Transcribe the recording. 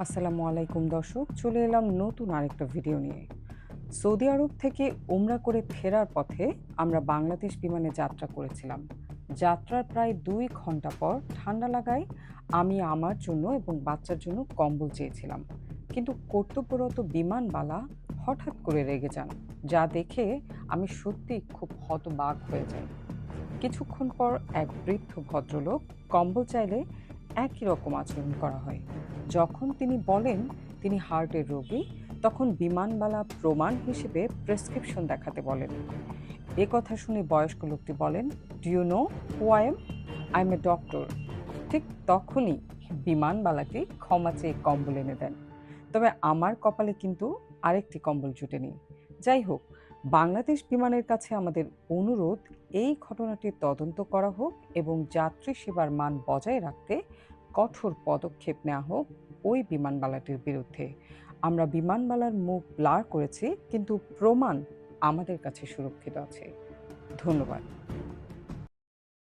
আসসালামু আলাইকুম দর্শক, চলে এলাম নতুন আরেকটা ভিডিও নিয়ে। সৌদি আরব থেকে উমরা করে ফেরার পথে আমরা বাংলাদেশ বিমানে যাত্রা করেছিলাম। যাত্রার প্রায় দুই ঘণ্টা পর ঠান্ডা লাগায় আমি আমার জন্য এবং বাচ্চার জন্য কম্বল চেয়েছিলাম। কিন্তু কর্তব্যরত বিমানবালা হঠাৎ করে রেগে যান, যা দেখে আমি সত্যি খুব হতবাক হয়ে যাই। কিছুক্ষণ পর এক বৃদ্ধ ভদ্রলোক কম্বল চাইলে একই রকম আচরণ করা হয়। যখন তিনি বলেন তিনি হার্টের রোগী, তখন বিমানবালা প্রমাণ হিসেবে প্রেসক্রিপশন দেখাতে বলেন। এ কথা শুনে বয়স্ক লোকটি বলেন do you know who I am I am a doctor ঠিক তখনই বিমানবালাটি ক্ষমা চেয়ে কম্বল এনে দেন। তবে আমার কপালে কিন্তু আরেকটি কম্বল জুটেনি। যাই হোক, বাংলাদেশ বিমানের কাছে আমাদের অনুরোধ, এই ঘটনাটির তদন্ত করা হোক এবং যাত্রী সেবার মান বজায় রাখতে কঠোর পদক্ষেপ নেওয়া হোক ওই বিমানবালাটির বিরুদ্ধে। আমরা বিমানবালার মুখ ব্লার করেছি, কিন্তু প্রমাণ আমাদের কাছে সুরক্ষিত আছে। ধন্যবাদ।